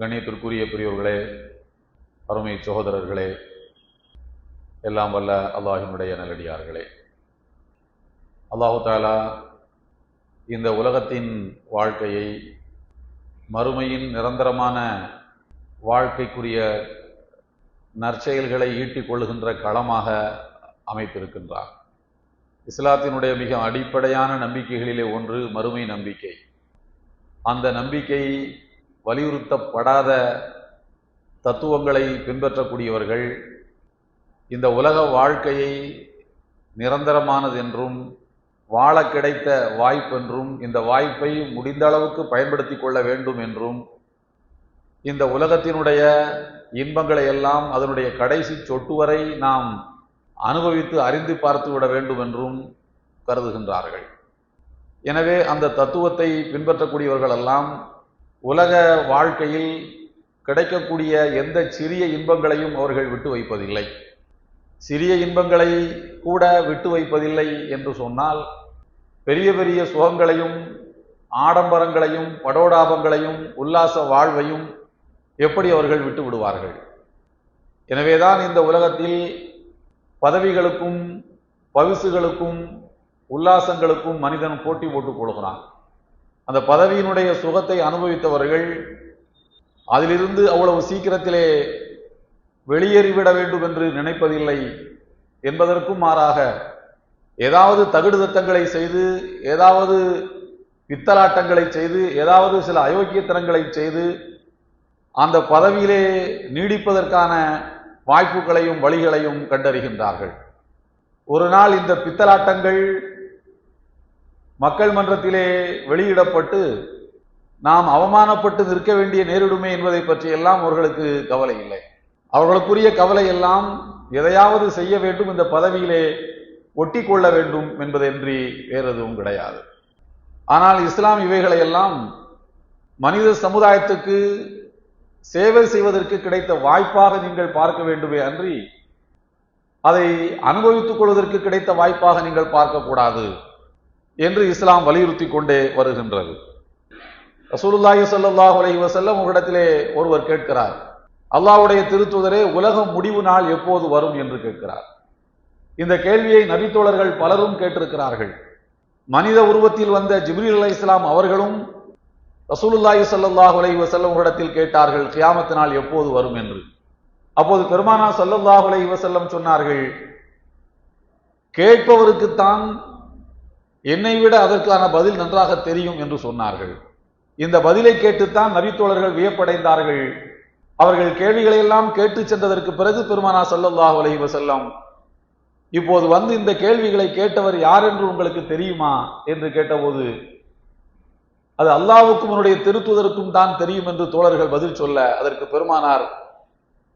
கண்ணியத்திற்குரிய பெரியவர்களே அருமை சகோதரர்களே எல்லாம் வல்ல அல்லாஹினுடைய நல்லடியார்களே. அல்லாஹு தாலா இந்த உலகத்தின் வாழ்க்கையை மறுமையின் நிரந்தரமான வாழ்க்கைக்குரிய நற்செயல்களை ஈட்டிக் கொள்ளுகின்ற களமாக அமைத்திருக்கின்றார். இஸ்லாத்தினுடைய மிக அடிப்படையான நம்பிக்கைகளிலே ஒன்று மறுமை நம்பிக்கை. அந்த நம்பிக்கை வலியுறுத்தப்படாத தத்துவங்களை பின்பற்றக்கூடியவர்கள் இந்த உலக வாழ்க்கையை நிரந்தரமானது என்றும் வாழ கிடைத்த வாய்ப்பென்றும் இந்த வாய்ப்பை முடிந்த அளவுக்கு பயன்படுத்தி கொள்ள வேண்டும் என்றும் இந்த உலகத்தினுடைய இன்பங்களை எல்லாம் அதனுடைய கடைசி சொட்டு வரை நாம் அனுபவித்து அறிந்து பார்த்து விட வேண்டும் என்றும் கருதுகின்றார்கள். எனவே அந்த தத்துவத்தை பின்பற்றக்கூடியவர்கள் எல்லாம் உலக வாழ்க்கையில் கிடைக்கக்கூடிய எந்த சிறிய இன்பங்களையும் அவர்கள் விட்டு வைப்பதில்லை. சிறிய இன்பங்களை கூட விட்டு வைப்பதில்லை என்று சொன்னால் பெரிய பெரிய சுகங்களையும் ஆடம்பரங்களையும் படோடாபங்களையும் உல்லாச வாழ்வையும் எப்படி அவர்கள் விட்டு விடுவார்கள்? எனவேதான் இந்த உலகத்தில் பதவிகளுக்கும் பவிசுகளுக்கும் உல்லாசங்களுக்கும் மனிதன் போட்டி போட்டுக் கொள்கிறான். அந்த பதவியினுடைய சுகத்தை அனுபவித்தவர்கள் அதிலிருந்து அவ்வளவு சீக்கிரத்திலே வெளியேறிவிட வேண்டும் என்று நினைப்பதில்லை என்பதற்கும் மாறாக ஏதாவது தகுடுதத்தங்களை செய்து ஏதாவது பித்தலாட்டங்களை செய்து ஏதாவது சில அயோக்கியத்தனங்களை செய்து அந்த பதவியிலே நீடிப்பதற்கான வாய்ப்புகளையும் வழிகளையும் கண்டறிகின்றார்கள். ஒரு நாள் இந்த பித்தலாட்டங்கள் மக்கள் மன்றத்திலே வெளியிடப்பட்டு நாம் அவமானப்பட்டு நிற்க வேண்டிய நேரிடுமே என்பதை பற்றி எல்லாம் அவர்களுக்கு கவலை இல்லை. அவர்களுக்குரிய கவலை எல்லாம் எதையாவது செய்ய வேண்டும் இந்த பதவியிலே ஒட்டி கொள்ள வேண்டும் என்பதன்றி வேறு எதுவும் கிடையாது. ஆனால் இஸ்லாம் இவைகளை எல்லாம் மனித சமுதாயத்துக்கு சேவை செய்வதற்கு கிடைத்த வாய்ப்பாக நீங்கள் பார்க்க வேண்டுமே அன்றி அதை அனுபவித்துக் கொள்வதற்கு கிடைத்த வாய்ப்பாக நீங்கள் பார்க்கக்கூடாது. என்று இஸ்லாம் வலியுறுத்தி கொண்டே வருகின்றது. ரசூலுல்லாஹி சல்லாஹ் அலஹி வசல்லம் உங்களிடத்திலே ஒருவர் கேட்கிறார் அல்லாஹ்வுடைய திருத்துதரே உலகம் முடிவு நாள் எப்போது வரும்? என்று கேட்கிறார். இந்த கேள்வியை நபித்தோழர்கள் பலரும் கேட்டிருக்கிறார்கள். மனித உருவத்தில் வந்த ஜிப்ரீல் அலை இஸ்லாம் அவர்களும் ரசூலுல்லாஹி சல்லாஹ் அலஹி வசல்லம் உங்களிடத்தில் கேட்டார்கள் கியாமத்து நாள் எப்போது வரும்? என்று. அப்போது பெருமானா ஸல்லல்லாஹு அலஹி வசல்லம் சொன்னார்கள் கேட்பவருக்குத்தான் என்னை விட அதற்கான பதில் நன்றாக தெரியும் என்று சொன்னார்கள். இந்த பதிலை கேட்டுத்தான் நபித்தோழர்கள் வியப்படைந்தார்கள். அவர்கள் கேள்விகளை எல்லாம் கேட்டு சென்றதற்கு பிறகு பெருமானா ஸல்லல்லாஹு அலஹி வசல்லம் இப்போது வந்து இந்த கேள்விகளை கேட்டவர் யார் என்று உங்களுக்கு தெரியுமா? என்று கேட்டபோது அது அல்லாவுக்கும் உன்னுடைய திருத்துவதற்கும் தான் தெரியும் என்று தோழர்கள் பதில் சொல்ல அதற்கு பெருமானார்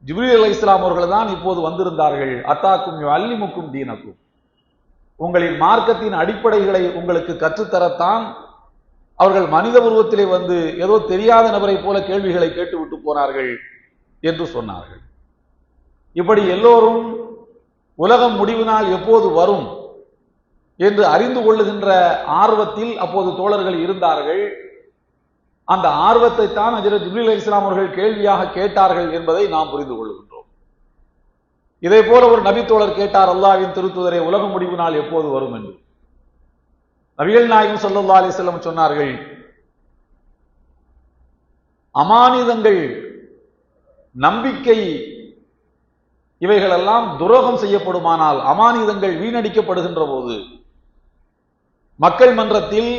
ஜிப்ரீல் அலி இஸ்லாம் அவர்கள் தான் இப்போது வந்திருந்தார்கள். அத்தாக்கும் அல்லிமுக்கும் தீனக்கும். உங்களின் மார்க்கத்தின் அடிப்படைகளை உங்களுக்கு கற்றுத்தரத்தான் அவர்கள் மனித உருவத்திலே வந்து ஏதோ தெரியாத நபரை போல கேள்விகளை கேட்டுவிட்டு போனார்கள் என்று சொன்னார்கள். இப்படி எல்லோரும் உலகம் முடிவு நாள் எப்போது வரும் என்று அறிந்து கொள்ளுகின்ற ஆர்வத்தில் அப்போது தோழர்கள் இருந்தார்கள். அந்த ஆர்வத்தை தான் அஜரத் ஜிப்ரீல் இஸ்லாம் அவர்கள் கேள்வியாக கேட்டார்கள் என்பதை நாம் புரிந்து கொள்ளும் இதே போல ஒரு நபித்தோழர் கேட்டார் அல்லாவின் திருத்துதரை உலக முடிவு நாள் எப்போது வரும்? என்று. நபிகள் நாயகம் சல்லா அலிஸ்லம் சொன்னார்கள் அமானிதங்கள் நம்பிக்கை இவைகளெல்லாம் துரோகம் செய்யப்படுமானால் அமானிதங்கள் வீணடிக்கப்படுகின்ற போது மக்கள் மன்றத்தில்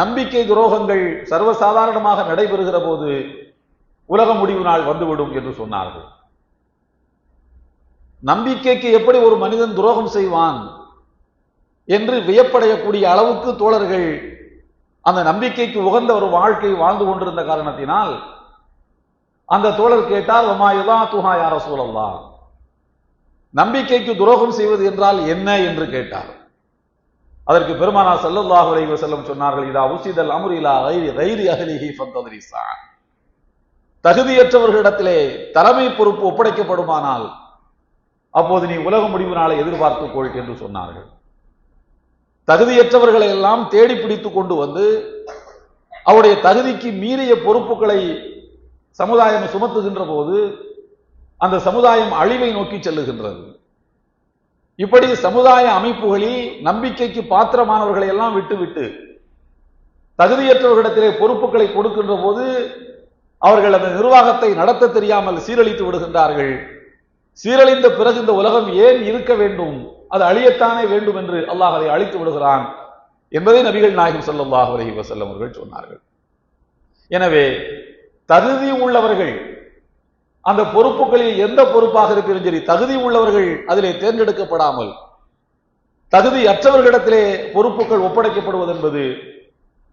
நம்பிக்கை துரோகங்கள் சர்வசாதாரணமாக நடைபெறுகிற போது உலக முடிவு நாள் வந்துவிடும் என்று சொன்னார்கள். நம்பிக்கைக்கு எப்படி ஒரு மனிதன் துரோகம் செய்வான் என்று வியப்படையக்கூடிய அளவுக்கு தோழர்கள் அந்த நம்பிக்கைக்கு உகந்த ஒரு வாழ்க்கை வாழ்ந்து கொண்டிருந்த காரணத்தினால் அந்த தோழர் கேட்டால் ஒமாயுதா துஹா யார சூழல்லா நம்பிக்கைக்கு துரோகம் செய்வது என்றால் என்ன என்று கேட்டார். அதற்கு பெருமானா சல்லல்லாஹு அலைஹி வஸல்லம் சொன்னார்கள் இதா உசிதல் அமுரிலா கைரி கைரி அகலிஹி ஃபந்தத்ரிசா தகுதியற்றவர்களிடத்திலே தலைமை பொறுப்பு ஒப்படைக்கப்படுமானால் அப்போது நீ உலக முடிவு நாளை எதிர்பார்த்து கொள் என்று சொன்னார்கள். தகுதியற்றவர்களை எல்லாம் தேடி பிடித்து கொண்டு வந்து அவருடைய தகுதிக்கு மீறிய பொறுப்புகளை சமுதாயம் சுமத்துகின்ற போது அந்த சமுதாயம் அழிவை நோக்கி செல்லுகின்றது. இப்படி சமுதாய அமைப்புகளில் நம்பிக்கைக்கு பாத்திரமானவர்களை எல்லாம் விட்டுவிட்டு தகுதியற்றவர்களிடத்திலே பொறுப்புகளை கொடுக்கின்ற போது அவர்கள் அந்த நிர்வாகத்தை நடத்த தெரியாமல் சீரழித்து விடுகின்றார்கள். சீரழிந்த பிறகு இந்த உலகம் ஏன் இருக்க வேண்டும்? அது அழியத்தானே வேண்டும் என்று அல்லாஹ் அதை அழித்து விடுகிறான் என்பதை நபிகள் நாயகம் சல்லாஹ் அலஹி வசல்லம் அவர்கள் சொன்னார்கள். எனவே தகுதி உள்ளவர்கள் அந்த பொறுப்புகளில் எந்த பொறுப்பாக இருப்பினும் சரி தகுதி உள்ளவர்கள் அதிலே தேர்ந்தெடுக்கப்படாமல் தகுதி அற்றவர்களிடத்திலே பொறுப்புகள் ஒப்படைக்கப்படுவது என்பது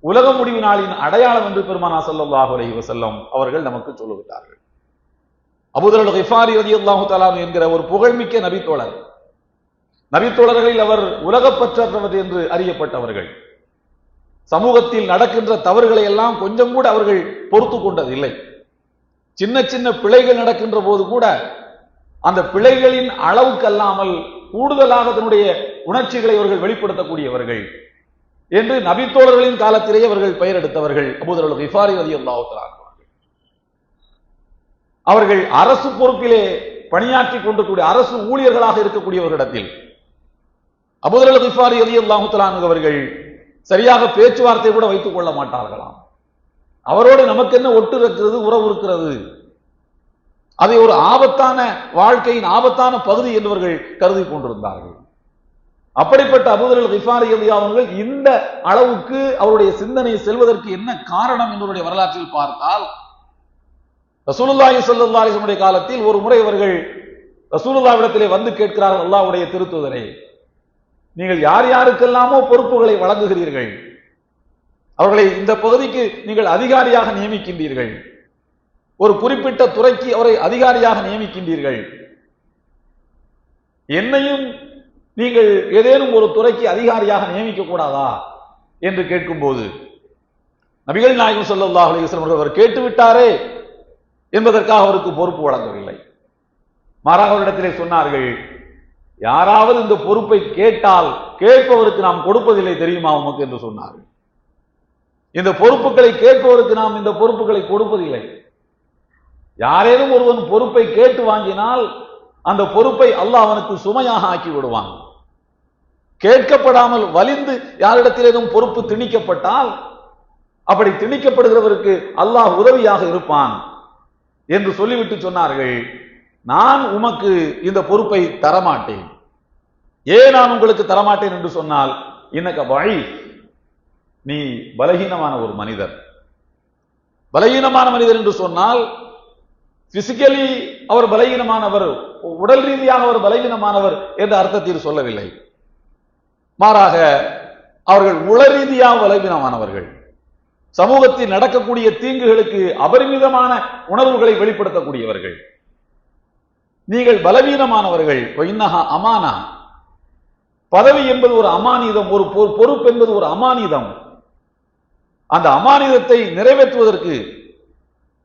உலக முடிவு நாளின் அடையாளம் என்று பெருமானா ஸல்லல்லாஹு அலஹி வசல்லம் அவர்கள் நமக்கு சொல்லுகிறார்கள் அபுதல் ஹிஃபாரி ரதி அல்லாஹு தலான் என்கிற ஒரு புகழ்மிக்க நபித்தோழர். நபித்தோழர்களில் அவர் உலகப்பற்றவர் என்று அறியப்பட்டவர்கள். சமூகத்தில் நடக்கின்ற தவறுகளை எல்லாம் கொஞ்சம் கூட அவர்கள் பொறுத்து கொண்டதில்லை. சின்ன சின்ன பிழைகள் நடக்கின்ற போது கூட அந்த பிழைகளின் அளவுக்கு அல்லாமல் கூடுதலாக தன்னுடைய உணர்ச்சிகளை அவர்கள் வெளிப்படுத்தக்கூடியவர்கள் என்று நபித்தோழர்களின் காலத்திலேயே அவர்கள் பெயர் எடுத்தவர்கள் அபுதல் ஹிஃபாரி ரதி அல்லாஹு தலான் அவர்கள் அரசு பொறுப்பிலே பணியாற்றி கொண்டிருக்கூடிய அரசு ஊழியர்களாக இருக்கக்கூடியவர்களிடத்தில். அபுதல் கிஃபாரி அலி அல்லாஹு அவர்கள் சரியாக பேச்சுவார்த்தை கூட வைத்துக் கொள்ள மாட்டார்களாம். அவரோடு நமக்கு என்ன ஒட்டு இருக்கிறது உறவு இருக்கிறது? அதை ஒரு ஆபத்தான வாழ்க்கையின் ஆபத்தான பகுதி என்பவர்கள் கருதி கொண்டிருந்தார்கள். அப்படிப்பட்ட அபுதல் கிஃபாரி அலி அவர்கள் இந்த அளவுக்கு அவருடைய சிந்தனை செல்வதற்கு என்ன காரணம் என்பவருடைய வரலாற்றில் பார்த்தால் ரசூலுல்லாஹி ஸல்லல்லாஹு அலைஹி காலத்தில் ஒரு முறை இவர்கள் ரசூலுல்லாவிடத்திலே வந்து கேட்கிறார்கள் அல்லாவுடைய திருத்துதரே நீங்கள் யார் யாருக்கெல்லாமோ பொறுப்புகளை வழங்குகிறீர்கள்? அவர்களை இந்த பகுதிக்கு நீங்கள் அதிகாரியாக நியமிக்கின்றீர்கள். ஒரு குறிப்பிட்ட துறைக்கு அவரை அதிகாரியாக நியமிக்கின்றீர்கள். என்னையும் நீங்கள் ஏதேனும் ஒரு துறைக்கு அதிகாரியாக நியமிக்க கூடாதா? என்று கேட்கும்போது நபிகள் நாயகம் ஸல்லல்லாஹு அலிஸ்லம் அவர் கேட்டுவிட்டாரே என்பதற்காக அவருக்கு பொறுப்பு வழங்கவில்லை. மாறாக அவரிடத்திலே சொன்னார்கள் யாராவது இந்த பொறுப்பை கேட்டால் கேட்பவருக்கு நாம் கொடுப்பதில்லை தெரியுமா? உமக்கு என்று சொன்னார்கள். இந்த பொறுப்புகளை கேட்பவருக்கு நாம் இந்த பொறுப்புகளை கொடுப்பதில்லை. யாரேனும் ஒருவன் பொறுப்பை கேட்டு வாங்கினால் அந்த பொறுப்பை அல்லாஹ் அவனுக்கு சுமையாக ஆக்கி விடுவான். கேட்கப்படாமல் வலிந்து யாரிடத்திலேனும் பொறுப்பு திணிக்கப்பட்டால் அப்படி திணிக்கப்படுகிறவருக்கு அல்லாஹ் உதவியாக இருப்பான். என்று சொல்லிவிட்டு சொன்னார்கள் நான் உமக்கு இந்த பொறுப்பை தரமாட்டேன். ஏன் நான் உங்களுக்கு தரமாட்டேன்? என்று சொன்னால் இன்னக்க வழி நீ பலகீனமான ஒரு மனிதர். பலகீனமான மனிதர் என்று சொன்னால் பிசிக்கலி அவர் பலகீனமானவர் உடல் ரீதியாக அவர் பலகீனமானவர் என்ற அர்த்தத்தில் சொல்லவில்லை. மாறாக அவர்கள் உள ரீதியாக பலகீனமானவர்கள். சமூகத்தில் நடக்கக்கூடிய தீங்குகளுக்கு அபரிமிதமான உணர்வுகளை வெளிப்படுத்தக்கூடியவர்கள். நீங்கள் பலவீனமானவர்கள். இன்னஹா அமானா. பதவி என்பது ஒரு அமானிதம் ஒரு பொ- பொறுப்பு என்பது ஒரு அமானிதம். அந்த அமானிதத்தை நிறைவேற்றுவதற்கு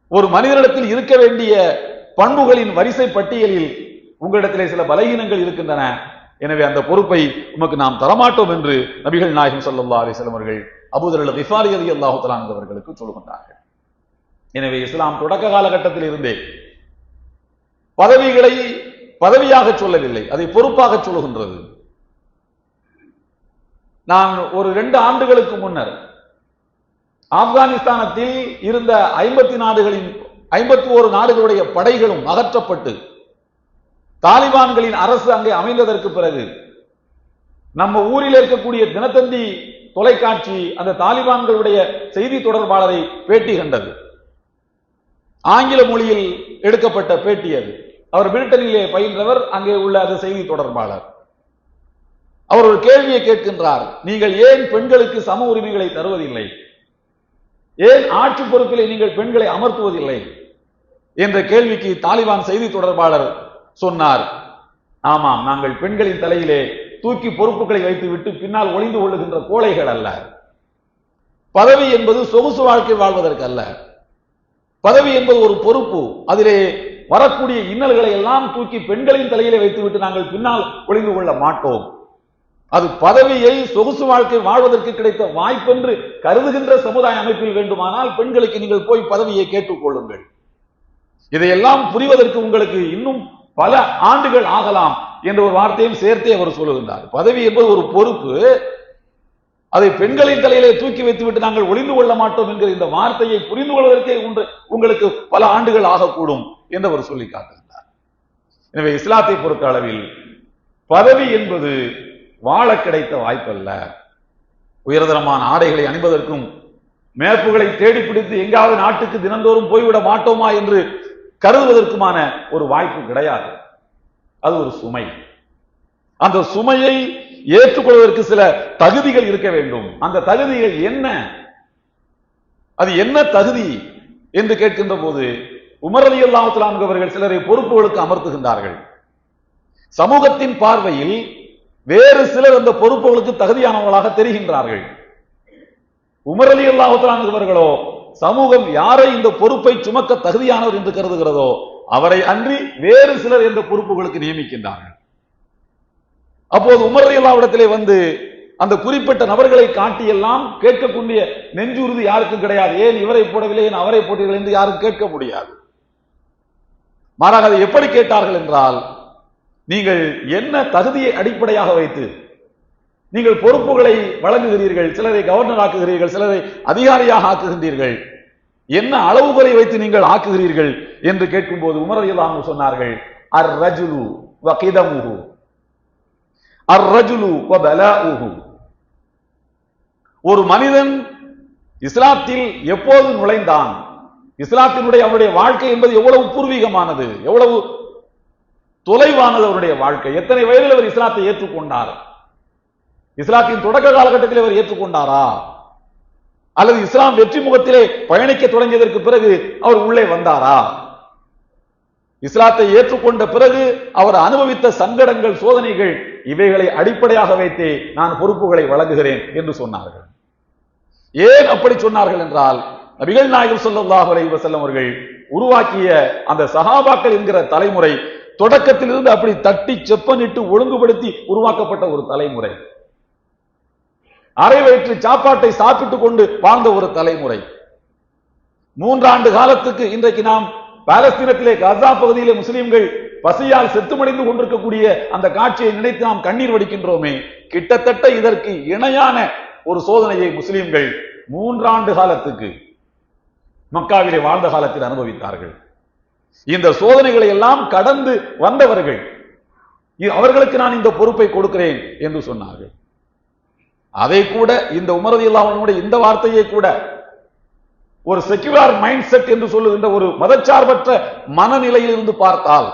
ஒரு மனிதனிடத்தில் இருக்க வேண்டிய பண்புகளின் வரிசை பட்டியலில் உங்களிடத்திலே சில பலகீனங்கள் இருக்கின்றன. எனவே அந்த பொறுப்பை உமக்கு நாம் தரமாட்டோம் என்று நபிகள் நாயகம் ஸல்லல்லாஹு அலைஹி அவர்கள் அபுதரல் கிஃபாரி ரலியல்லாஹு தஆலா அவர்களுக்கு சொல்கின்றார்கள் எனவே இஸ்லாம் தொடக்க காலகட்டத்தில் இருந்தே பதவிகளை பதவியாக சொல்லவில்லை அதை பொறுப்பாக சொல்லுகின்றது. நான் ஒரு ரெண்டு ஆண்டுகளுக்கு முன்னர் ஆப்கானிஸ்தானத்தில் இருந்த ஐம்பத்தி நாடுகளின் ஐம்பத்தி ஓரு நாடுகளுடைய படைகளும் அகற்றப்பட்டு தாலிபான்களின் அரசு அங்கே அமைந்ததற்கு பிறகு நம்ம ஊரில் இருக்கக்கூடிய தினத்தந்தி தொலைக்காட்சி அந்த தாலிபான்களுடைய செய்தி தொடர்பாளரை பேட்டி கண்டது ஆங்கில மொழியில் எடுக்கப்பட்ட பேட்டி அது. அவர் பிரிட்டனிலே பயின்றவர் அங்கே உள்ள அந்த செய்தி தொடர்பாளர். அவர் ஒரு கேள்வியை கேட்கின்றார் நீங்கள் ஏன் பெண்களுக்கு சம உரிமைகளை தருவதில்லை? ஏன் ஆட்சி பொறுப்பிலே நீங்கள் பெண்களை அமர்த்துவதில்லை? என்ற கேள்விக்கு தாலிபான் செய்தி தொடர்பாளர் சொன்னார் ஆமாம் நாங்கள் பெண்களின் தலையிலே தூக்கி பொறுப்புகளை வைத்துவிட்டு பின்னால் ஒளிந்து கொள்ளுகின்ற கோழைகள் அல்ல. பதவி என்பது சொகுசு வாழ்க்கை வாழ்வதற்கு அல்ல. பதவி என்பது ஒரு பொறுப்பு. அதிலே வரக்கூடிய இன்னல்களை எல்லாம் தூக்கி பெண்களின் தலையிலே வைத்துவிட்டு நாங்கள் பின்னால் ஒளிந்து கொள்ள மாட்டோம். அது பதவியை சொகுசு வாழ்க்கை வாழ்வதற்கு கிடைத்த வாய்ப்பென்று கருதுகின்ற சமுதாய அமைப்பில் வேண்டுமானால் பெண்களுக்கு நீங்கள் போய் பதவியை கேட்டுக் கொள்ளுங்கள். இதையெல்லாம் புரிவதற்கு உங்களுக்கு இன்னும் பல ஆண்டுகள் ஆகலாம். என்ற ஒரு வார்த்தையும் சேர்த்தே அவர் சொல்லுகின்றார். பதவி என்பது ஒரு பொறுப்பு. அதை பெண்களின் தலையிலே தூக்கி வைத்துவிட்டு நாங்கள் ஒளிந்து கொள்ள மாட்டோம் என்கிற இந்த வார்த்தையை புரிந்து கொள்வதற்கே ஒன்று உங்களுக்கு பல ஆண்டுகள் ஆகக்கூடும் என்று அவர் சொல்லி காட்டுகின்றார். எனவே இஸ்லாத்தை பொறுத்த அளவில் பதவி என்பது வாழ கிடைத்த வாய்ப்பல்ல. உயர்தரமான ஆடைகளை அணிவதற்கும் மேப்புகளை தேடி பிடித்து எங்காவது நாட்டுக்கு தினந்தோறும் போய்விட மாட்டோமா என்று கருதுவதற்குமான ஒரு வாய்ப்பு கிடையாது. அது ஒரு சுமை. அந்த சுமையை ஏற்றுக்கொள்வதற்கு சில தகுதிகள் இருக்க வேண்டும். அந்த தகுதிகள் என்ன? அது என்ன தகுதி என்று கேட்கின்ற போது உமரலி அலி அவர்கள் சிலரை பொறுப்புகளுக்கு அமர்த்துகின்றார்கள். சமூகத்தின் பார்வையில் வேறு சிலர் அந்த பொறுப்புகளுக்கு தகுதியானவர்களாக தெரிகின்றார்கள். உமரலி அலி அவர்களோ சமூகம் யாரை இந்த பொறுப்பை சுமக்க தகுதியானவர் என்று கருதுகிறதோ அவரை அன்றி வேறு சிலர் என்ற பொறுப்புகளுக்கு நியமிக்கின்றார்கள். அப்போது உமர் அல்லாவிடத்திலே வந்து அந்த குறிப்பிட்ட நபர்களை காட்டியெல்லாம் கேட்கக்கூடிய நெஞ்சுறுதி யாருக்கும் கிடையாது. ஏன் இவரை போடவில்லை? ஏன் அவரை போட்டீர்கள் என்று யாரும் கேட்க முடியாது. மாறாக அதை எப்படி கேட்டார்கள் என்றால் நீங்கள் என்ன தகுதியை அடிப்படையாக வைத்து நீங்கள் பொறுப்புகளை வழங்குகிறீர்கள் சிலரை கவர்னர் ஆக்குகிறீர்கள் சிலரை அதிகாரியாக ஆக்குகின்றீர்கள் என்ன அளவுகளை வைத்து நீங்கள் ஆக்குகிறீர்கள் என்று கேட்கும்போது உமர் அலியல்லாஹு சொன்னார்கள் அர் ரஜுலு வகிதமுகு அர் ரஜுலு வபலாஉஹு ஒரு மனிதன் இஸ்லாத்தில் எப்போது நுழைந்தான்? இஸ்லாத்தினுடைய அவனுடைய வாழ்க்கை என்பது எவ்வளவு பூர்வீகமானது எவ்வளவு தொலைவானது அவருடைய வாழ்க்கை? எத்தனை வயதில் அவர் இஸ்லாத்தை ஏற்றுக்கொண்டார்? இஸ்லாத்தின் தொடக்க காலகட்டத்தில் அவர் ஏற்றுக்கொண்டாரா? அல்லது இஸ்லாம் வெற்றி முகத்திலே பயணிக்க தொடங்கியதற்கு பிறகு அவர் உள்ளே வந்தாரா? இஸ்லாத்தை ஏற்றுக்கொண்ட பிறகு அவர் அனுபவித்த சங்கடங்கள் சோதனைகள் இவைகளை அடிப்படையாக வைத்தே நான் பொறுப்புகளை வழங்குகிறேன் என்று சொன்னார்கள். ஏன் அப்படி சொன்னார்கள் என்றால் நபிகள் நாயகம் ஸல்லல்லாஹு அலைஹி வஸல்லம் அவர்கள் உருவாக்கிய அந்த சஹாபாக்கள் என்கிற தலைமுறை தொடக்கத்திலிருந்து அப்படி தட்டி செப்பனிட்டு ஒழுங்குபடுத்தி உருவாக்கப்பட்ட ஒரு தலைமுறை. அரை வயிற்று சாப்பாட்டை சாப்பிட்டுக் கொண்டு வாழ்ந்த ஒரு தலைமுறை. மூன்றாண்டு காலத்துக்கு இன்றைக்கு நாம் பாலஸ்தீனத்திலே கசா பகுதியிலே முஸ்லிம்கள் பசியால் செத்துமடைந்து கொண்டிருக்கக்கூடிய அந்த காட்சியை நினைத்து நாம் கண்ணீர் வடிக்கின்றோமே. கிட்டத்தட்ட இதற்கு இணையான ஒரு சோதனையை முஸ்லிம்கள் மூன்றாண்டு காலத்துக்கு மக்காவிலே வாழ்ந்த காலத்தில் அனுபவித்தார்கள். இந்த சோதனைகளை எல்லாம் கடந்து வந்தவர்கள் அவர்களுக்கு நான் இந்த பொறுப்பை கொடுக்கிறேன் என்று சொன்னார்கள். அதை கூட இந்த உமரதி இல்லாமனுடைய இந்த வார்த்தையை கூட ஒரு செக்யுலர் மைண்ட் செட் என்று சொல்லுகின்ற ஒரு மதச்சார்பற்ற மனநிலையில் இருந்து பார்த்தால்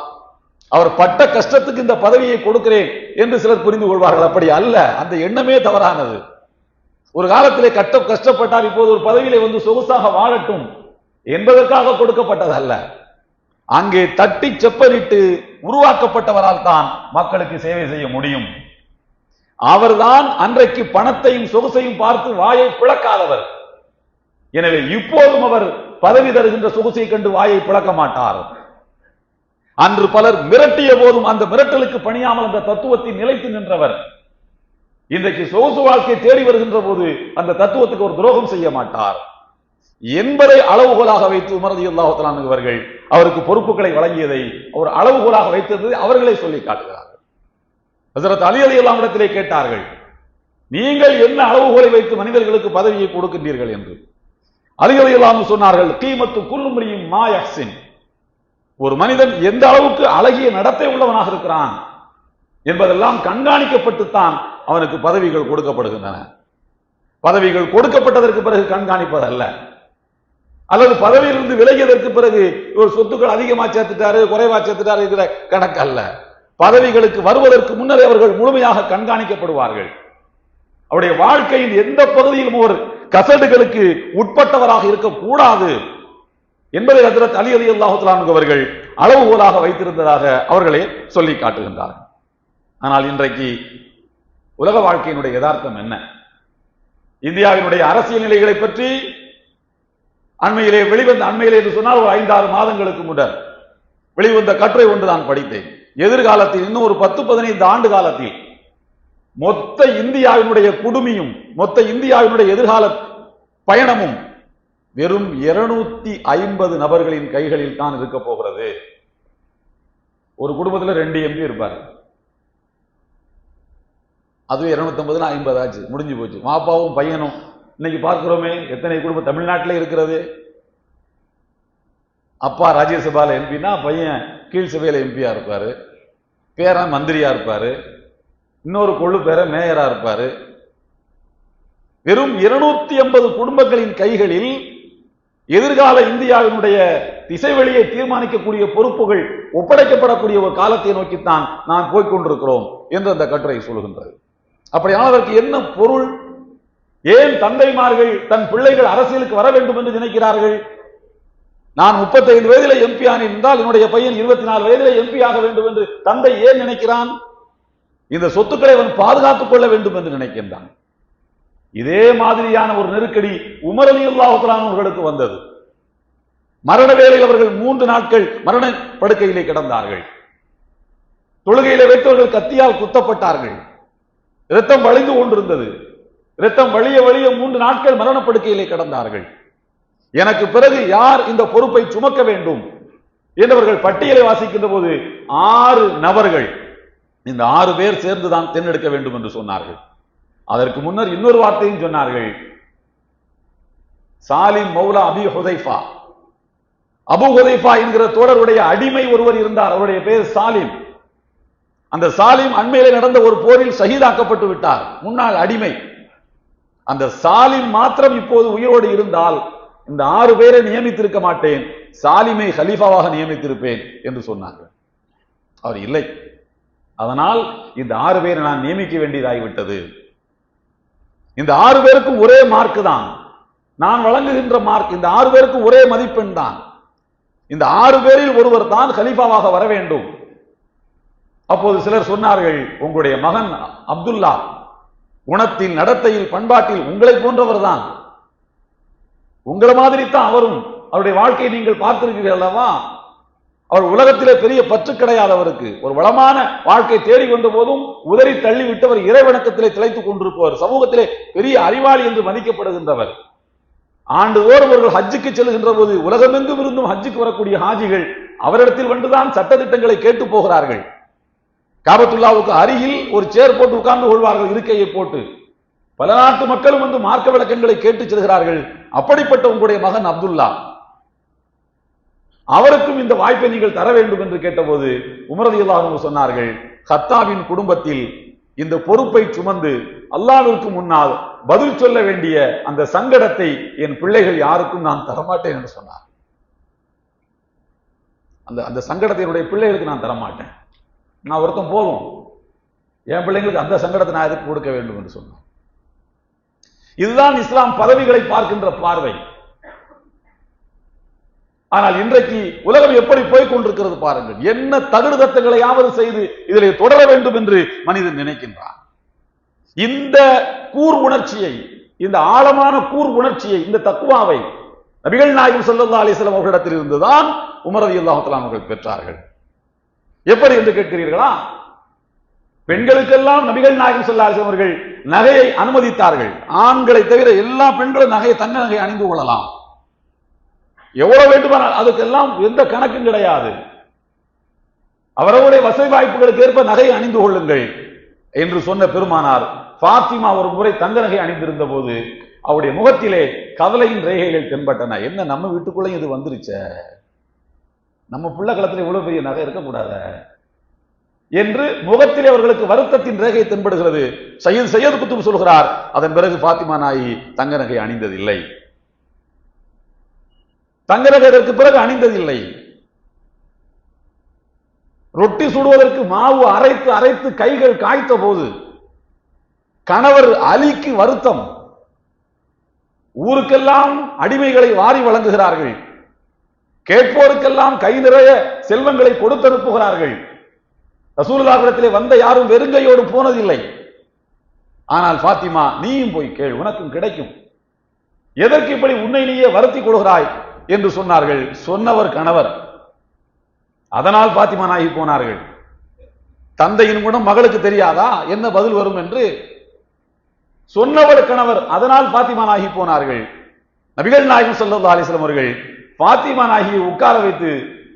அவர் பட்ட கஷ்டத்துக்கு இந்த பதவியை கொடுக்கிறேன் என்று சிலர் புரிந்து கொள்வார்கள். அப்படி அல்ல அந்த எண்ணமே தவறானது. ஒரு காலத்திலே கட்ட கஷ்டப்பட்டார் இப்போது ஒரு பதவியிலே வந்து சொகுசாக வாழட்டும் என்பதற்காக கொடுக்கப்பட்டதல்ல. அங்கே தட்டி செப்பனிட்டு உருவாக்கப்பட்டவரால் தான் மக்களுக்கு சேவை செய்ய முடியும். அவர்தான் அன்றைக்கு பணத்தையும் சொகுசையும் பார்த்து வாயை பிளக்காதவர். எனவே இப்போதும் அவர் பதவி தருகின்ற சொகுசை கண்டு வாயை பிளக்க மாட்டார். அன்று பலர் மிரட்டிய போதும் அந்த மிரட்டலுக்கு பணியாமல் அந்த தத்துவத்தை நிலைத்து நின்றவர். இன்றைக்கு சொகுசு வாழ்க்கை தேடி வருகின்ற போது அந்த தத்துவத்துக்கு ஒரு துரோகம் செய்ய மாட்டார். என்பதை அளவுகோலாக வைத்து உமரதி அல்லாஹலான் அவர்கள் அவருக்கு பொறுப்புகளை வழங்கியதை ஒரு அளவுகோலாக வைத்தது அவர்களே சொல்லி காட்டுகிறார் ஹசரத் அலி அலி அல்லாமிடத்திலே கேட்டார்கள் நீங்கள் என்ன அளவுகோலை வைத்து மனிதர்களுக்கு பதவியை கொடுக்கின்றீர்கள் என்று? அலி அலி அல்லாஹ் சொன்னார்கள் கீமத்து குல்லுமரியும் மாயக்சின் ஒரு மனிதன் எந்த அளவுக்கு அழகிய நடத்தை உள்ளவனாக இருக்கிறான் என்பதெல்லாம் கண்காணிக்கப்பட்டுத்தான் அவனுக்கு பதவிகள் கொடுக்கப்படுகின்றன. பதவிகள் கொடுக்கப்பட்டதற்கு பிறகு கண்காணிப்பதல்ல. அல்லது பதவியிலிருந்து விலகியதற்கு பிறகு இவர் சொத்துக்கள் அதிகமா சேர்த்துட்டாரு குறைவா சேர்த்துட்டாரு இருக்கிற கணக்கு அல்ல பதவிகளுக்கு வருவதற்கு முன்னரே அவர்கள் முழுமையாக கண்காணிக்கப்படுவார்கள். அவருடைய வாழ்க்கையின் எந்த பகுதியிலும் ஒரு கசடுகளுக்கு உட்பட்டவராக இருக்கக்கூடாது என்பதை ஹசரத் அலி அலி அல்லாஹுலான் அவர்கள் அளவுகோலாக வைத்திருந்ததாக அவர்களே சொல்லி காட்டுகின்றார்கள். ஆனால் இன்றைக்கு உலக வாழ்க்கையினுடைய யதார்த்தம் என்ன? இந்தியாவினுடைய அரசியல் நிலைகளை பற்றி அண்மையிலே வெளிவந்த அண்மையிலே என்று சொன்னால் ஒரு ஐந்தாறு மாதங்களுக்கு முன்னர் வெளிவந்த கட்டுரை ஒன்று நான் படித்தேன். எதிர்காலத்தில் இன்னும் ஒரு பத்து பதினைந்து ஆண்டு காலத்தில் மொத்த இந்தியாவினுடைய குடுமியும் மொத்த இந்தியாவினுடைய எதிர்கால பயணமும் வெறும் இருநூத்தி ஐம்பது நபர்களின் கைகளில் தான் இருக்க போகிறது. ஒரு குடும்பத்துல ரெண்டு எம்பி இருப்பார். அதுவும் இருநூத்தி ஐம்பது ஆச்சு முடிஞ்சு போச்சு. மாப்பாவும் பையனும் இன்னைக்கு பார்க்கிறோமே எத்தனை குடும்பம் தமிழ்நாட்டில் இருக்கிறது? அப்பா ராஜ்யசபால எம்பினா பையன் கீழ் சபையில் எம்பியா இருப்பாரு. பேரன் மந்திரியா இருப்பாரு. இன்னொரு கொள்ளு பேர மேயரா இருப்பாரு. வெறும் இருநூத்தி ஐம்பது குடும்பங்களின் கைகளில் எதிர்கால இந்தியாவினுடைய திசைவெளியை தீர்மானிக்கக்கூடிய பொறுப்புகள் ஒப்படைக்கப்படக்கூடிய ஒரு காலத்தை நோக்கித்தான் நாம் போய்கொண்டிருக்கிறோம் என்று அந்த கட்டுரை சொல்கின்றது அப்படியானதற்கு என்ன பொருள்? ஏன் தந்தைமார்கள் தன் பிள்ளைகள் அரசியலுக்கு வர வேண்டும் என்று நினைக்கிறார்கள்? நான் 35 வயதிலே எம்பி ஆனேன் என்னுடைய பையன் இருபத்தி நாலு வயதிலே எம்பி ஆக வேண்டும் என்று தந்தை ஏன் நினைக்கிறான்? இந்த சொத்துக்களை அவன் பாதுகாத்துக் கொள்ள வேண்டும் என்று நினைக்கின்றான். இதே மாதிரியான ஒரு நெருக்கடி உமர் அலி அல்லாஹுக்கு வந்தது. மரண வேளையில் அவர்கள் மூன்று நாட்கள் மரண படுக்கையிலே கிடந்தார்கள். தொழுகையில வைத்தவர்கள் கத்தியால் குத்தப்பட்டார்கள். இரத்தம் வழிந்து கொண்டிருந்தது. இரத்தம் வழிய வழிய மூன்று நாட்கள் மரணப்படுக்கையிலே கிடந்தார்கள். எனக்கு பிறகு யார் இந்த பொறுப்பை சுமக்க வேண்டும் என்றவர்கள் பட்டியலை வாசிக்கின்ற போது ஆறு நபர்கள் இந்த ஆறு பேர் சேர்ந்துதான் தேர்ந்தெடுக்க வேண்டும் என்று சொன்னார்கள். அதற்கு முன்னர் இன்னொரு வார்த்தையும் சொன்னார்கள். சாலிம் மௌலா அபி ஹுதைஃபா. அபு ஹுதைஃபா என்கிற தோழருடைய அடிமை ஒருவர் இருந்தார். அவருடைய பேர் சாலிம். அந்த சாலிம் அண்மையிலே நடந்த ஒரு போரில் சகிதாக்கப்பட்டு விட்டார். முன்னாள் அடிமை. அந்த சாலிம் மாத்திரம் இப்போது உயிரோடு இருந்தால் இந்த ஆறு பேரை நியமித்திருக்க மாட்டேன். சாலிமை ஹலீஃபாவாக நியமித்திருப்பேன் என்று சொன்னார்கள். அவர் இல்லை. அதனால் இந்த ஆறு பேரை நான் நியமிக்க வேண்டியதாகிவிட்டது. இந்த ஆறு பேருக்கும் ஒரே மார்க் தான். நான் வழங்குகின்ற மார்க் இந்த ஆறு பேருக்கும் ஒரே மதிப்பெண் தான். இந்த ஆறு பேரில் ஒருவர் தான் ஹலீஃபாவாக வர வேண்டும். அப்போது சிலர் சொன்னார்கள் உங்களுடைய மகன் அப்துல்லா குணத்தில் நடத்தையில் பண்பாட்டில் உங்களை போன்றவர் தான். உங்களை மாதிரி தான் அவரும் அவருடைய வாழ்க்கையை நீங்கள் பார்த்திருக்கிறீர்கள் அல்லவா? அவர் உலகத்திலே பெரிய பற்று கிடையாதவருக்கு ஒரு வளமான வாழ்க்கை தேடிக்கொண்ட போதும் உதறி தள்ளி விட்டவர் இறைவணக்கத்திலே திளைத்துக் கொண்டிருப்பவர். சமூகத்திலே பெரிய அறிவாளி என்று மதிக்கப்படுகின்றவர் ஆண்டுதோறும் அவர்கள் ஹஜ்ஜுக்கு செல்கின்ற போது உலகமெங்கும் இருந்தும் ஹஜ்ஜுக்கு வரக்கூடிய ஹாஜிகள் அவரிடத்தில் வந்துதான் சட்டத்திட்டங்களை கேட்டு போகிறார்கள். காபத்துல்லாவுக்கு அருகில் ஒரு சேர் போட்டு உட்கார்ந்து கொள்வார்கள் இருக்கையை போட்டு. பல நாட்டு மக்களும் வந்து மார்க்க விளக்கங்களை கேட்டு செல்கிறார்கள். அப்படிப்பட்ட உங்களுடைய மகன் அப்துல்லா. அவருக்கும் இந்த வாய்ப்பை நீங்கள் தர வேண்டும் என்று கேட்டபோது உமரதியல்லாக சொன்னார்கள் ஹத்தாவின் குடும்பத்தில் இந்த பொறுப்பை சுமந்து அல்லாவிற்கு முன்னால் பதில் சொல்ல வேண்டிய அந்த சங்கடத்தை என் பிள்ளைகள் யாருக்கும் நான் தரமாட்டேன் என்று சொன்னார். அந்த அந்த சங்கடத்தை என்னுடைய பிள்ளைகளுக்கு நான் தரமாட்டேன். நான் ஒருத்தன் போதும். என் பிள்ளைங்களுக்கு அந்த சங்கடத்தை நான் எதுக்கு கொடுக்க வேண்டும் என்று சொன்னேன் இதுதான் இஸ்லாம் பதவிகளை பார்க்கின்ற பார்வை. ஆனால் இன்றைக்கு உலகம் எப்படி போய் கொண்டிருக்கிறது பாருங்கள். என்ன தகுடு தத்தங்களையாவது செய்து இதில் தொடர வேண்டும் என்று மனிதன் நினைக்கின்றான். இந்த கூர் உணர்ச்சியை இந்த ஆழமான கூர் உணர்ச்சியை இந்த தக்குவாவை நபிகள் நாயகம் சொல்லா அலிஸ்லாம் அவர்களிடத்தில் இருந்துதான் உமரதி ரலியல்லாஹு அவர்கள் பெற்றார்கள். எப்படி என்று கேட்கிறீர்களா? பெண்களுக்கெல்லாம் நபிகள் நாயகம் ஸல்லல்லாஹு அவர்கள் நகையை அனுமதித்தார்கள். ஆண்களை தவிர எல்லா பெண்களும் நகையை தங்க நகையை அணிந்து கொள்ளலாம். எவ்வளவு வேண்டுமானால் அதுக்கெல்லாம் எந்த கணக்கும் கிடையாது. அவரவருடைய வசதி வாய்ப்புகளுக்கு ஏற்ப நகையை அணிந்து கொள்ளுங்கள் என்று சொன்ன பெருமானார். பாத்திமா ஒரு முறை தங்க நகை அணிந்திருந்த போது அவருடைய முகத்திலே கவலையின் ரேகைகள் தென்பட்டன. என்ன நம்ம வீட்டுக்குள்ளேயும் இது வந்துருச்ச? நம்ம பிள்ளை களத்தில் இவ்வளவு பெரிய நகை இருக்கக்கூடாத? என்று முகத்திலே அவர்களுக்கு வருத்தத்தின் ரேகை தென்படுகிறது. சையது சையது குத்தும் சொல்கிறார் அதன் பிறகு பாத்திமா நாயி தங்க நகை அணிந்ததில்லை. தங்க நகை இதற்கு பிறகு அணிந்ததில்லை. ரொட்டி சுடுவதற்கு மாவு அரைத்து அரைத்து கைகள் காய்த்த போது கணவர் அலிக்கு வருத்தம். ஊருக்கெல்லாம் அடிமைகளை வாரி வழங்குகிறார்கள். கேட்போருக்கெல்லாம் கை நிறைய செல்வங்களை கொடுத்தனுப்புகிறார்கள். ரசூலுல்லாஹிடத்திலே வந்த யாரும் வெறுங்கையோடு போனதில்லை. ஆனால் பாத்திமா நீயும் போய் கேள் உனக்கும் கிடைக்கும். எதற்கு இப்படி உன்னை நீயே வருத்தி கொள்கிறாய்? என்று சொன்னார்கள். சொன்னவர் கணவர். அதனால் பாத்திமா நாகி போனார்கள். தந்தையின் குணம் மகளுக்கு தெரியாதா? என்ன பதில் வரும் என்று சொன்னவர் கணவர். அதனால் பாத்திமா நாகி போனார்கள். நபிகள் நாயகம் ஸல்லல்லாஹு அலைஹி அவர்கள் பாத்திமா நாகியை உட்கார வைத்து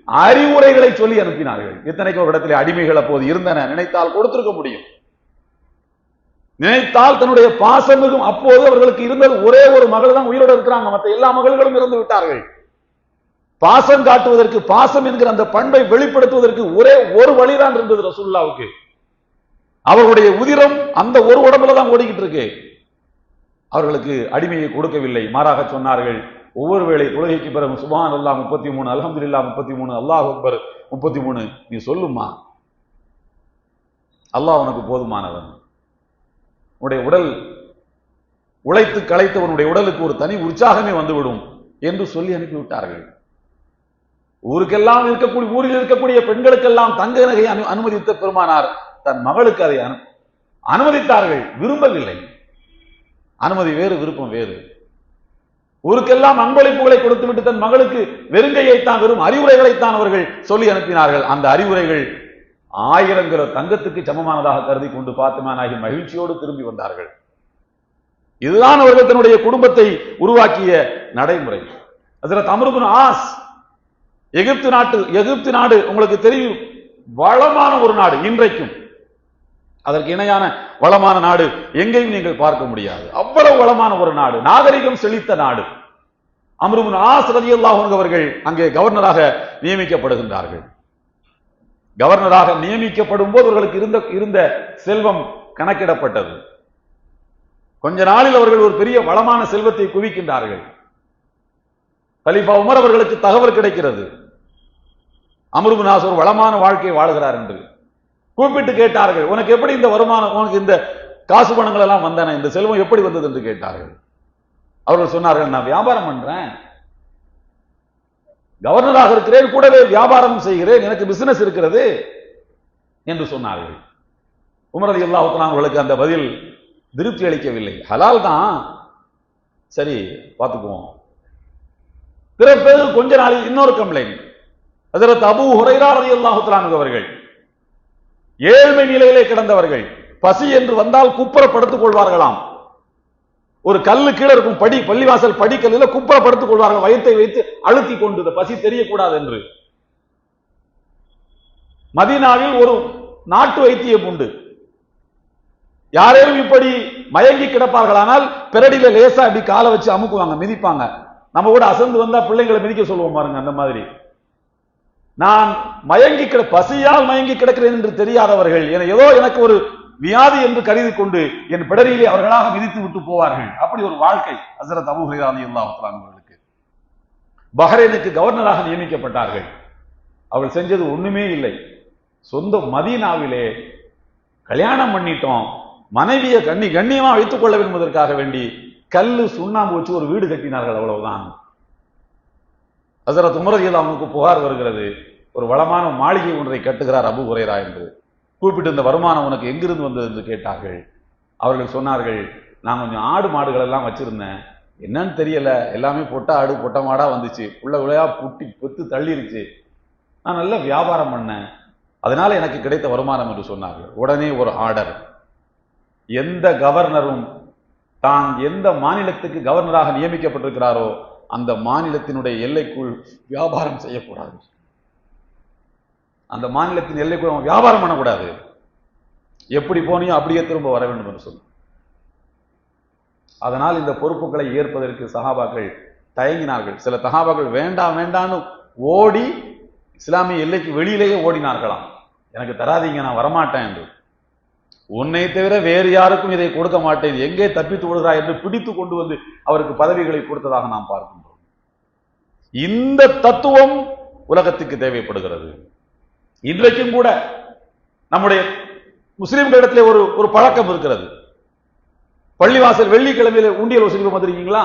அறிவுரைகளை சொல்லி அனுப்பினார்கள். இத்தனைக்கு ஒரு இடத்துல அடிமைகள் அப்போது இருந்தன நினைத்தால் கொடுத்திருக்க முடியும். நினைத்தால் தன்னுடைய பாசமிகும் அப்போது அவர்களுக்கு இருந்தது ஒரே ஒரு மகள் தான் உயிரோடு இருக்கிறாங்க. மற்ற எல்லா மகள்களும் இறந்து விட்டார்கள். பாசம் காட்டுவதற்கு பாசம் என்கிற அந்த பண்பை வெளிப்படுத்துவதற்கு ஒரே ஒரு வழிதான் இருந்தது ரசூல்லாவுக்கு அவர்களுடைய உதிரம் அந்த ஒரு உடம்புல தான் ஓடிக்கிட்டு இருக்கு. அவர்களுக்கு அடிமையை கொடுக்கவில்லை. மாறாக சொன்னார்கள் ஒவ்வொரு வேளை தொழுகைக்கு பிறகு சுபான் அல்லாஹ் முப்பத்தி மூணு அல்ஹம்துலில்லா முப்பத்தி மூணு அல்லாஹ் அக்பர் முப்பத்தி மூணு நீ சொல்லுமா? அல்லாஹ் உனக்கு போதுமானவன். உன்னுடைய உடல் உழைத்து களைத்தவனுடைய உடலுக்கு ஒரு தனி உற்சாகமே வந்துவிடும் என்று சொல்லி அனுப்பிவிட்டார்கள். ஊருக்கெல்லாம் இருக்கக்கூடிய ஊரில் இருக்கக்கூடிய பெண்களுக்கெல்லாம் தங்க நகை அனு அனுமதித்த பெருமானார் தன் மகளுக்கு அதை அனு அனுமதித்தார்கள். விரும்பவில்லை. அனுமதி வேறு விருப்பம் வேறு. ஊருக்கெல்லாம் அன்பளிப்புகளை கொடுத்துவிட்டு தன் மகளுக்கு வெறுங்கையைத்தான் வெறும் அறிவுரைகளைத்தான் அவர்கள் சொல்லி அனுப்பினார்கள். அந்த அறிவுரைகள் ஆயிரம் கிலோ தங்கத்துக்கு சமமானதாக கருதி கொண்டு பாத்திமானாகி மகிழ்ச்சியோடு திரும்பி வந்தார்கள். இதுதான் அவர்கள் தன்னுடைய குடும்பத்தை உருவாக்கிய நடைமுறை. அதில் தமருபின் ஆஸ் எகிப்து நாட்டு எகிப்து நாடு உங்களுக்கு தெரியும் வளமான ஒரு நாடு இன்றைக்கும். அதற்கு இணையான வளமான நாடு எங்கேயும் நீங்கள் பார்க்க முடியாது. அவ்வளவு வளமான ஒரு நாடு நாகரிகம் செழித்த நாடு. அம்ருபின் ஆஸ் அல்லாஹ் அவர்கள் அங்கே கவர்னராக நியமிக்கப்படுகின்றார்கள். கவர்னராக நியமிக்கப்படும் போது அவர்களுக்கு இருந்த இருந்த செல்வம் கணக்கிடப்பட்டது. கொஞ்ச நாளில் அவர்கள் ஒரு பெரிய வளமான செல்வத்தை குவிக்கின்றார்கள். கலிஃபா உமர் அவர்களுக்கு தகவல் கிடைக்கிறது. அமருபு ஒரு வளமான வாழ்க்கையை வாழுகிறார் என்று. கூப்பிட்டு கேட்டார்கள். உனக்கு எப்படி இந்த வருமானம் உனக்கு இந்த காசு பணங்கள் எல்லாம் வந்தன? இந்த செல்வம் எப்படி வந்தது என்று கேட்டார்கள். அவர்கள் சொன்னார்கள் நான் வியாபாரம் பண்றேன். கவர்னராக இருக்கிறேன் கூடவே வியாபாரம் செய்கிறேன் எனக்கு பிசினஸ் இருக்கிறது என்று சொன்னார்கள். உமரதி அல்லாஹுத்தலான் அவர்களுக்கு அந்த பதில் திருப்தி அளிக்கவில்லை. ஹலால் தான். சரி பார்த்துக்குவோம். பிறகு கொஞ்ச நாளில் இன்னொரு கம்ப்ளைண்ட் அதற்கு அபு ஹுரைரா ரதி அல்லாஹுத்தலான் அவர்கள் ஏழ்மை நிலையிலே கிடந்தவர்கள் பசி என்று வந்தால் குப்புறப்படுத்திக் கொள்வார்களாம். ஒரு கல்லு கீழே இருக்கும் படி பள்ளிவாசல் படிக்கல்லில் குப்புறப்படுத்திக் கொள்வார்கள் வயிற்றை வைத்து அழுத்தி கொண்டு இந்த பசி தெரியக்கூடாது என்று. மதினாவில் ஒரு நாட்டு வைத்தியம் உண்டு. யாரேனும் இப்படி மயங்கி கிடப்பார்களானால் பிறடியில லேசா அப்படி காலை வச்சு அமுக்குவாங்க மிதிப்பாங்க. நம்ம கூட அசந்து வந்தா பிள்ளைங்களை மிதிக்க சொல்லுவோம் பாருங்க அந்த மாதிரி. நான் மயங்கி கிட பசியால் மயங்கி கிடக்கிறேன் என்று தெரியாதவர்கள் என ஏதோ எனக்கு ஒரு வியாதி என்று கருதி கொண்டு என் பிடரியிலே அவர்களாக மிதித்து விட்டு போவார்கள். அப்படி ஒரு வாழ்க்கை ஹசரத் அபு ஹுரைரானி அவர்களுக்கு. பஹ்ரைனுக்கு கவர்னராக நியமிக்கப்பட்டார்கள். அவள் செஞ்சது ஒண்ணுமே இல்லை. சொந்த மதீனாவிலே கல்யாணம் பண்ணிட்டோம். மனைவியை கண்ணி கண்ணியமா வைத்துக் கொள்ள என்பதற்காக வேண்டி கல்லு சுண்ணாம்பு வச்சு ஒரு வீடு கட்டினார்கள் அவ்வளவுதான். ஹசரத் உமரதியில் அவனுக்கு புகார் வருகிறது. ஒரு வளமான மாளிகை ஒன்றை கட்டுகிறார் அபு உரையரா என்று. கூப்பிட்டு இந்த வருமானம் உனக்கு எங்கிருந்து வந்தது என்று கேட்டார்கள். அவர்கள் சொன்னார்கள் நான் கொஞ்சம் ஆடு மாடுகள் எல்லாம் வச்சிருந்தேன். என்னன்னு தெரியல. எல்லாமே பொட்ட ஆடு பொட்ட மாடாக வந்துச்சு. உள்ள விளையா புட்டி பொத்து தள்ளிருச்சு. நான் நல்ல வியாபாரம் பண்ணேன். அதனால எனக்கு கிடைத்த வருமானம் என்று சொன்னார்கள். உடனே ஒரு ஆர்டர். எந்த கவர்னரும் தான் எந்த மாநிலத்துக்கு கவர்னராக நியமிக்கப்பட்டிருக்கிறாரோ அந்த மாநிலத்தினுடைய எல்லைக்குள் வியாபாரம் செய்யக்கூடாது. அந்த மாநிலத்தின் எல்லைக்குள் அவன் வியாபாரம் பண்ணக்கூடாது. எப்படி போனியோ அப்படியே திரும்ப வர வேண்டும் என்று சொல்லு. அதனால் இந்த பொறுப்புகளை ஏற்பதற்கு சகாபாக்கள் தயங்கினார்கள். சில சகாபாக்கள் வேண்டாம் வேண்டான்னு ஓடி இஸ்லாமிய எல்லைக்கு வெளியிலேயே ஓடினார்களாம். எனக்கு தராதீங்க நான் வரமாட்டேன் என்று. உன்னை தவிர வேறு யாருக்கும் இதை கொடுக்க மாட்டேன். எங்கே தப்பித்து விடுகிறாய் என்று பிடித்து கொண்டு வந்து அவருக்கு பதவிகளை கொடுத்ததாக நாம் பார்க்கணும் இந்த தத்துவம் உலகத்துக்கு தேவைப்படுகிறது. இன்றைக்கும் கூட நம்முடைய முஸ்லிம்களிடத்திலே ஒரு ஒரு பழக்கம் இருக்கிறது. பள்ளிவாசல் வெள்ளிக்கிழமையில உண்டியல் வசூலிப்பு வந்திருக்கீங்களா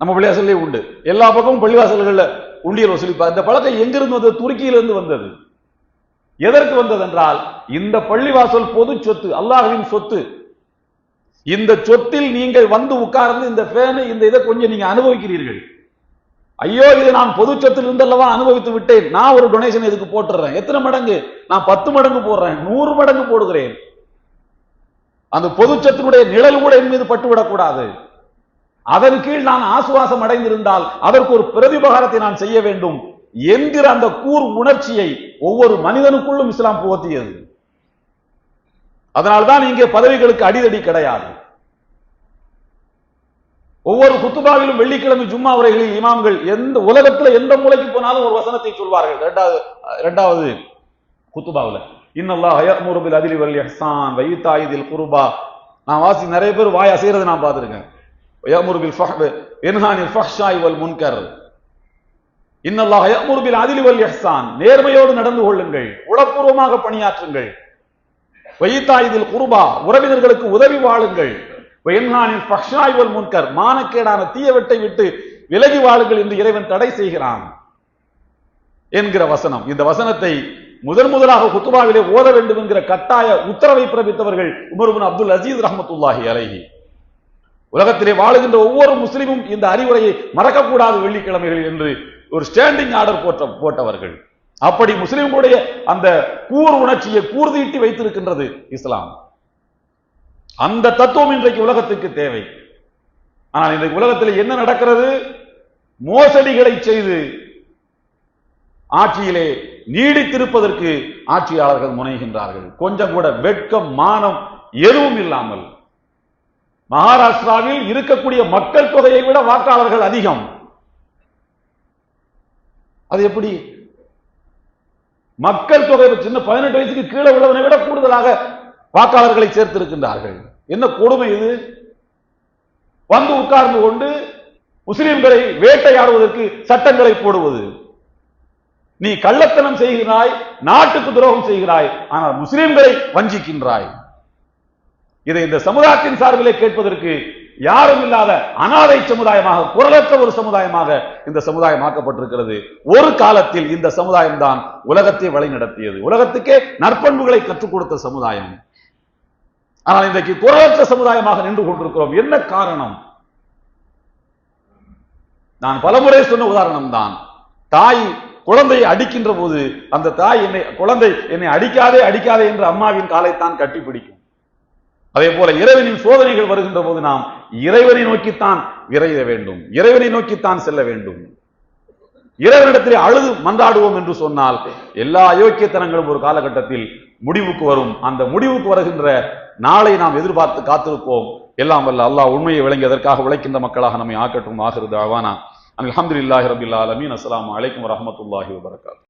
நம்ம பிள்ளையாசல்லே உண்டு. எல்லா பக்கமும் பள்ளிவாசல்களில் உண்டியல் வசூலிப்பா. இந்த பழக்கம் எங்கிருந்து வந்தது? துருக்கியிலிருந்து வந்தது. எதற்கு வந்தது என்றால் இந்த பள்ளிவாசல் பொது சொத்து அல்லாஹ்வின் சொத்து இந்த சொத்தில் நீங்கள் வந்து உட்கார்ந்து இந்த ஃபேனு இந்த இதை கொஞ்சம் நீங்க அனுபவிக்கிறீர்கள். ஐயோ இது நான் பொது சொத்தில் இருந்தல்லவா அனுபவித்து விட்டேன். நான் ஒரு டொனேஷன் இதுக்கு போட்டுறேன்? எத்தனை மடங்கு? நான் பத்து மடங்கு போடுறேன். நூறு மடங்கு போடுகிறேன். அந்த பொது சொத்தினுடைய நிழல் கூட என் மீது பட்டுவிடக்கூடாது. அதன் கீழ் நான் ஆசுவாசம் அடைந்திருந்தால் அதற்கு ஒரு பிரதிபகாரத்தை நான் செய்ய வேண்டும் என்கிற அந்த கூர் உணர்ச்சியை ஒவ்வொரு மனிதனுக்குள்ளும் இஸ்லாம் புகத்தியது. அதனால்தான் இங்கே பதவிகளுக்கு அடிதடி கிடையாது. ஒவ்வொரு குத்துபாவிலும் வெள்ளிக்கிழமை ஜும்மா உரைகளில் இமாம்கள் எந்த உலகத்துல எந்த மூலைக்கு போனாலும் ஒரு வசனத்தை சொல்வார்கள். இரண்டாவது இரண்டாவது குத்துபாவுல. இன்னல்லா யஅமுரு அதிலி அத்லி வல் இஹ்சான் குருபா. நான் வாசி நிறைய பேர் வாய் அசைறது நான் பார்த்துருக்கேன். யஅமுரு ஃபஹ்பு என்ஹானில் ஃபஹ்ஷாய் வல் முன்கர். இன்னல்லா யஅமுரு அதிலி அத்லி வல் நேர்மையோடு நடந்து கொள்ளுங்கள் உளப்பூர்வமாக பணியாற்றுங்கள். வைத்தாயுதில் குருபா. உறவினர்களுக்கு உதவி வாழுங்கள். வயன்ஹானின் பக்ஷாய்வல் முன்கர் மானக்கேடான தீயவட்டை விட்டு விலகி வாழுங்கள் என்று இறைவன் தடை செய்கிறான் என்கிற வசனம். இந்த வசனத்தை முதன் முதலாக குத்துபாவிலே ஓத வேண்டும் என்கிற கட்டாய உத்தரவை பிறப்பித்தவர்கள் உமர் அப்துல் அசீஸ் ரஹமத்துல்லாஹி அலைஹி. உலகத்திலே வாழுகின்ற ஒவ்வொரு முஸ்லிமும் இந்த அறிவுரையை மறக்கக்கூடாது வெள்ளிக்கிழமைகள் என்று ஒரு ஸ்டாண்டிங் ஆர்டர் போட்ட போட்டவர்கள். அப்படி முஸ்லிம்களுடைய அந்த கூர் உணர்ச்சியை கூர்தீட்டி வைத்திருக்கின்றது இஸ்லாம். அந்த தத்துவம் இன்றைக்கு உலகத்துக்கு தேவை. ஆனால் இன்றைக்கு உலகத்தில் என்ன நடக்கிறது? மோசடிகளை செய்து ஆட்சியிலே நீடித்திருப்பதற்கு ஆட்சியாளர்கள் முனைகின்றார்கள். கொஞ்சம் கூட வெட்கம் மானம் எதுவும் இல்லாமல். மகாராஷ்டிராவில் இருக்கக்கூடிய மக்கள் தொகையை விட வாக்காளர்கள் அதிகம். அது எப்படி? மக்கள் தொகை சின்ன பதினெட்டு வயசுக்கு கீழே உள்ளவனை விட கூடுதலாக வாக்காளர்களை சேர்த்திருக்கின்றார்கள். என்ன கொடுமை இது? வந்து உட்கார்ந்து கொண்டு முஸ்லிம்களை வேட்டையாடுவதற்கு சட்டங்களை போடுவது. நீ கள்ளத்தனம் செய்கிறாய் நாட்டுக்கு துரோகம் செய்கிறாய் ஆனால் முஸ்லிம்களை வஞ்சிக்கின்றாய். இதை இந்த சமுதாயத்தின் சார்பிலே கேட்பதற்கு யாரும் இல்லாத அனாதை சமுதாயமாக குரலற்ற ஒரு சமுதாயமாக இந்த சமுதாயம் ஆக்கப்பட்டிருக்கிறது. ஒரு காலத்தில் இந்த சமுதாயம் தான் உலகத்தை வழிநடத்தியது. உலகத்துக்கே நற்பண்புகளை கற்றுக் கொடுத்த சமுதாயம். ஆனால் இன்றைக்கு குறையற்ற சமுதாயமாக நின்று கொண்டிருக்கிறோம். என்ன காரணம்? நான் பலமுறை சொன்ன உதாரணம் தான் தாய் குழந்தையை அடிக்கின்ற போது அந்த தாய் என்னை குழந்தை என்னை அடிக்காதே அடிக்காதே என்று அம்மாவின் காலைத்தான் கட்டி பிடிக்கும் அதே போல இறைவனின் சோதனைகள் வருகின்ற போது நாம் இறைவனை நோக்கித்தான் விரைய வேண்டும். இறைவனை நோக்கித்தான் செல்ல வேண்டும். இறைவனிடத்திலே அழுது மன்றாடுவோம் என்று சொன்னால் எல்லா அயோக்கியத்தனங்களும் ஒரு காலகட்டத்தில் முடிவுக்கு வரும். அந்த முடிவுக்கு வருகின்ற நாளை நாம் எதிர்பார்த்து காத்திருப்போம். எல்லாம் வல்ல அல்லாஹ் உண்மையை விளங்கியதற்காக உழைக்கின்ற மக்களாக நம்மை ஆக்கட்டும். ஆகிறது ஆவானா அலமதுல்லாஹி ரபில் ஆலமீன். அஸ்லாம் அலைக்கும் வரமத்துல்லாஹி வபரகாத்துஹு